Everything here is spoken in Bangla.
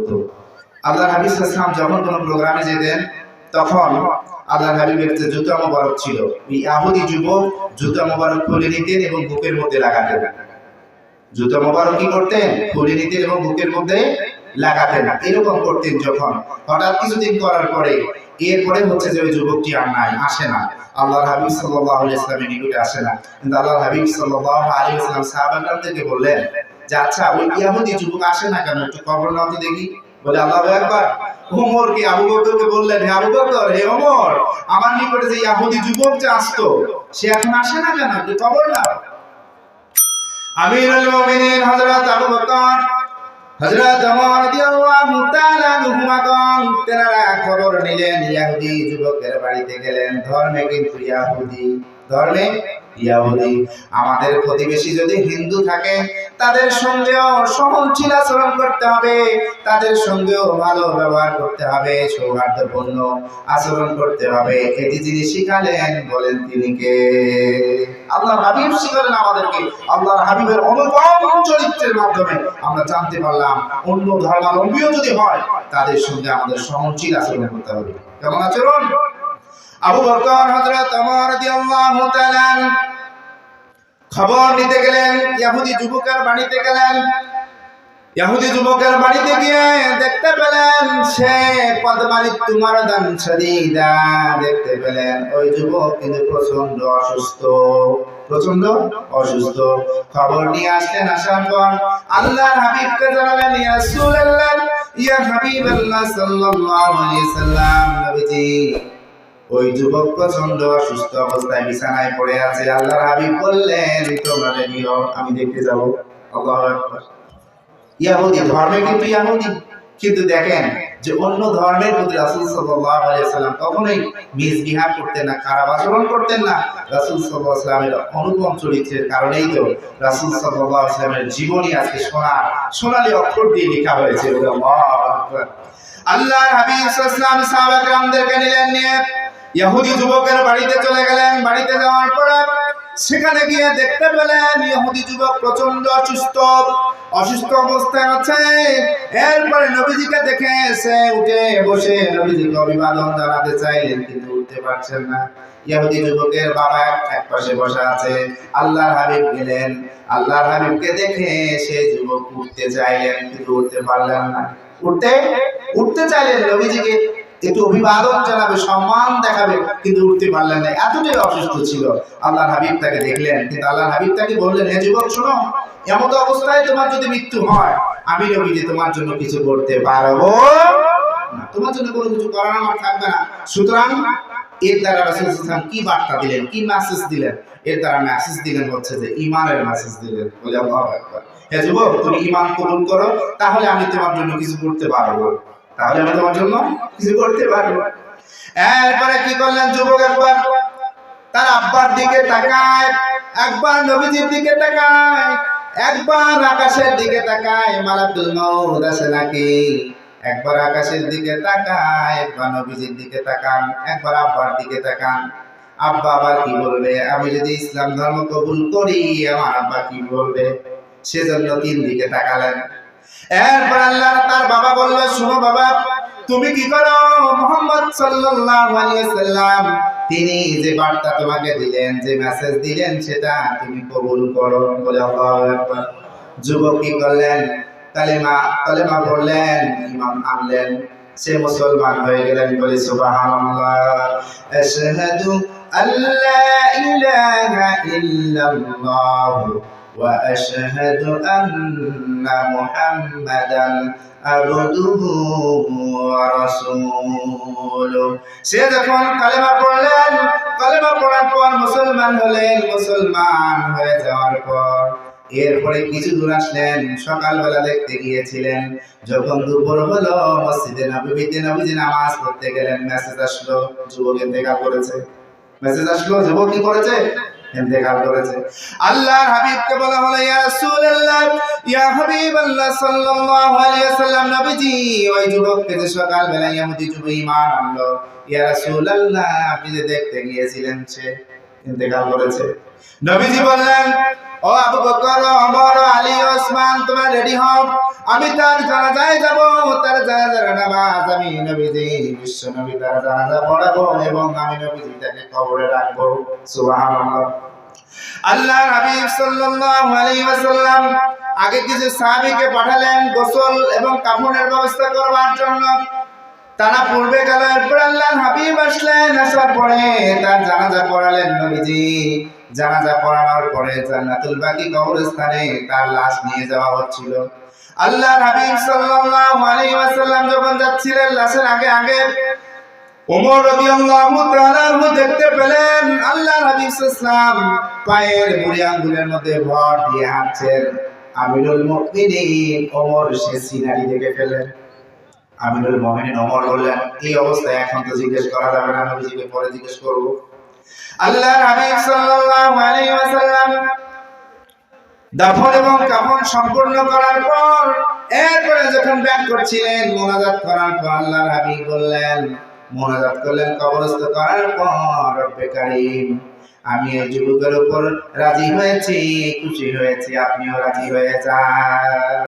করতো। আল্লাহ হাবিব ইসলাম যখন কোনো প্রোগ্রামে যেতেন, তখন আল্লাহ হাবিবের যে জুতা মোবারক ছিল। ওই আহুদি যুবক জুতা মোবারক খুলে নিতেন এবং বুকের মধ্যে লাগাতেন। জুতা মোবারক কি করতেন? খুলে নিতেন এবং বুকের মধ্যে লাগাতেন। এরকম করতেন যখন। হঠাৎ কিছুদিন করার পরে, এরপরে হচ্ছে যে ওই যুবকটি আর নাই, আসে না। আল্লাহ হাবিব আলাইহি ইসলামের নিকটে আসে না। কিন্তু আল্লাহ হাবিব সাল্লাহ আলাইহি ইসলাম সাহাবাদেরকে বললেন যে আচ্ছা ওই ইয়াহুদি যুবক আসে না কেন? একটু খবর দেখি। বলে আল্লাহ একবার ওমর আবু বকরকে বললেন, হে আবু বকর, হে ওমর, আমার নিকটে যে ইয়াহুদি যুবক যে আসতো, সে এখন আসে না কেন? একটু মুমিনিন হযরত আবু বকর, হযরত ওমর রাদিয়াল্লাহু তাআলা খবর নিলেন, ইয়াহুদি যুবকের বাড়িতে গেলেন। ধর্মে কিন্তু ইয়াহুদি, ধর্মে আমাদের প্রতিবেশী যদি হিন্দু থাকে, তাদের সঙ্গেও সহনশীল আচরণ করতে হবে, তাদের সঙ্গেও ভালো ব্যবহার করতে হবে, সৌহার্দ্যপূর্ণ আচরণ করতে হবে। এটি যিনি শিখালেন, বলেন তিনি কে? হাবিব শিখালেন আমাদেরকে। আল্লাহ হাবিবের অনুপম চরিত্রের মাধ্যমে আমরা জানতে পারলাম, অন্য ধর্মাবলম্বীও যদি হয়, তাদের সঙ্গে আমাদের সহনশীল আচরণ করতে হবে। কেমন আচরণ? আবু বকর হযরত ওমর রাদিয়াল্লাহু তাআলা খবর নিতে গেলেন ইহুদি যুবকের বাড়িতে গেলেন। ইহুদি যুবকের বাড়িতে গিয়ে দেখতে পেলেন, সে পদমালিক তোমার দান সদিদা দেখতে পেলেন। ওই যুবক কিন্তু প্রচণ্ড অসুস্থ প্রচণ্ড অসুস্থ। খবর নিয়ে আসলেন, আসার পর আল্লাহর হাবিবকে জানালেন, ইয়া রাসূলুল্লাহ, ইয়া হাবিবাল্লাহ সাল্লাল্লাহু আলাইহি সাল্লাম, নবীজি ওই যুবক প্রচণ্ড অসুস্থ অবস্থায় বিছানায় পড়ে আছে। আল্লাহর হাবিব বললেন তোমরা নিয়ম আমি দেখতে যাব। ইয়াহুদি ধর্মে কিন্তু ইয়াহুদি, কিন্তু দেখেন যে অন্য ধর্মের প্রতি রাসুল কখনোই মিসবিহার করতেন না, খারাপ আচরণ করতেন না। রাসুল অনুপম চরিত্রের কারণেই তো রাসুল জীবনী আজকে সোনা, সোনালী অক্ষর দিয়ে লেখা হয়েছে। আল্লাহ হাবিব সাহাবাকে আমাদেরকে নিলেন নিয়ে ইহুদি যুবকের বাড়িতে চলে গেলেন। বাড়িতে যাওয়ার পরে সেখানে গিয়ে দেখতে পেলেন ইহুদি যুবক প্রচণ্ড অসুস্থ। অসুস্থ অবস্থায় আছে। এরপরে নবীজিকে দেখে এসে উঠে বসে নবীজিকে অভিবাদন জানাতে চাইলেন, কিন্তু উঠতে পারছেন না। ইহুদি যুবকের বাবা এক- পাশে বসা আছে। আল্লাহর হাবিব গেলেন। আল্লাহর হাবিবকে দেখে সে যুবক উঠতে চাইলেন, কিন্তু উঠতে পারলেন না। উঠতে? উঠতে চাইলেন নবীজিকে। একটু অভিবাদন জানাবে, সম্মান দেখাবে, কিন্তু উঠতে পারলেন না। এতটাই অসুস্থ ছিল। আল্লাহ হাবিব তাকে দেখলেন, কিন্তু আল্লাহ হাবিব তাকে বললেন, হে যুবক, শোনো এমন অবস্থায় তোমার যদি মৃত্যু হয়, আমি নবীজি তোমার জন্য কিছু করতে পারব তোমার জন্য কোনো কিছু করার আমার থাকবে না। সুতরাং এর দ্বারা রাসূল ওয়াসাল্লাম কি বার্তা দিলেন, কি মেসেজ দিলেন? এর দ্বারা মেসেজ দিলেন হচ্ছে যে, ইমানের মেসেজ দিলেন। বলে, আল্লাহু আকবার। হে যুবক, তুমি ইমান কবুল করো, তাহলে আমি তোমার জন্য কিছু করতে পারব। তাহলে আমি তোমার জন্য কিছু করতে পারব। এরপরে কি করলেন যুবক একবার? তার আব্বার দিকে তাকায়, একবার নবীজির দিকে তাকায়, একবার আকাশের দিকে তাকায়, মালাকুল মউত আসে নাকি? একবার আকাশের দিকে তাকায়, একবার নবীজির দিকে তাকান, একবার আব্বার দিকে তাকান। আব্বা আবার কি বলবে? আমি যদি ইসলাম ধর্ম কবুল করি, আমার আব্বা কি বলবে? সেজন্য তিন দিকে তাকালেন। এরপর আল্লাহ তার বাবা বলল, শোনো বাবা, তুমি কি করো? মোহাম্মদ সাল্লাল্লাহু আলাইহি সাল্লাম তিনি যে বার্তা তোমাকে দিলেন, যে মেসেজ দিলেন, সেটা তুমি কবুল করো বলে আল্লাহু আকবার। যুবক কি করলেন? কালেমা কালেমা পড়লেন, ইমাম আনলেন। সে মুসলমান হয়ে গেলেন বলে সুবহানাল্লাহ। আশহাদু আল্লা ইলাহা ইল্লাল্লাহ। وأشهد أن محمدا عبده ورسوله সে যখন কালেমা পড়লেন কালেমা পড়ার পর মুসলমান হলেন মুসলমান হয়ে যাওয়ার পর এরপরে কিছু দূর আসলেন সকালবেলা দেখতে গিয়েছিলেন যখন দুপুর হলো মসজিদে নবীতে নবীজি নামাজ পড়তে গেলেন মেসেজ আসলো যুবক ইন্তেকাল করেছে মেসেজ আসলো যুবক কি করেছে ইন্তেকাল করেছে। আল্লাহর হাবিবকে ইয়া রাসূলুল্লাহ, ইয়া হাবিবাল্লাহ সাল্লাল্লাহু নবীজি, ওই যুবককে যে সকালবেলা ইহুদি যুবক ঈমান আনলো, ইয়া আপনি যে দেখতে গিয়েছিলেন সে ইন্তেকাল করেছে। নবীজি বললেন, ও আবু বকর, ওমর, আলী, ওসমান, তোমরা রেডি হও। আমি তার জানাজায় যাব, তার জানাজার নামাজ আমি নবীজি, বিশ্ব নবী তার জানাজা পড়াবো এবং আমি নবীজি তাকে কবরে রাখব। সুবহানাল্লাহ। আল্লাহ হাবিব সাল্লাল্লাহু আলাইহি ওয়াসাল্লাম আগে কিছু সাহাবীকে পাঠালেন গোসল এবং কাফনের ব্যবস্থা করবার জন্য। তারা পূর্বে গেল এরপর আল্লাহ হাবিব আসলেন, আসার পরে তার জানাজা পড়ালেন নবীজি। জানাজা পড়ানোর পরে জান্নাতুল বাকি কবরস্থানে তার লাশ নিয়ে যাওয়া হচ্ছিল। আল্লাহ হাবিব সাল্লাল্লাহু আলাইহি ওয়াসাল্লাম যখন যাচ্ছিলেন লাশের আগে আগে ওমর রাদিয়াল্লাহু তাআলা দেখতে পেলেন আল্লাহ হাবিব সাল্লাম পায়ের মুড়ি আঙ্গুলের মধ্যে ভর দিয়ে হাঁটছেন। আমিরুল মুমিনিন ওমর সে সিনারি দেখে ফেলেন আমিরুল মুমিনিন ওমর বললেন, এই অবস্থায় এখন তো জিজ্ঞেস করা যাবে না, নবীজিকে পরে জিজ্ঞেস করব। আল্লাহ হাবিব সাল্লাল্লাহু আলাইহি ওয়াসাল্লাম দাফন এবং কাফন সম্পূর্ণ করার পর, এরপরে যখন ব্যাক করছিলেন, মোনাজাত করার পর আল্লাহ হাবিব বললেন, মোনাজাত করলেন কবরস্থ করার পর, রব্বে কারীম, আমি এই যুবকের উপর রাজি হয়েছি, খুশি হয়েছি, আপনিও রাজি হয়ে যান।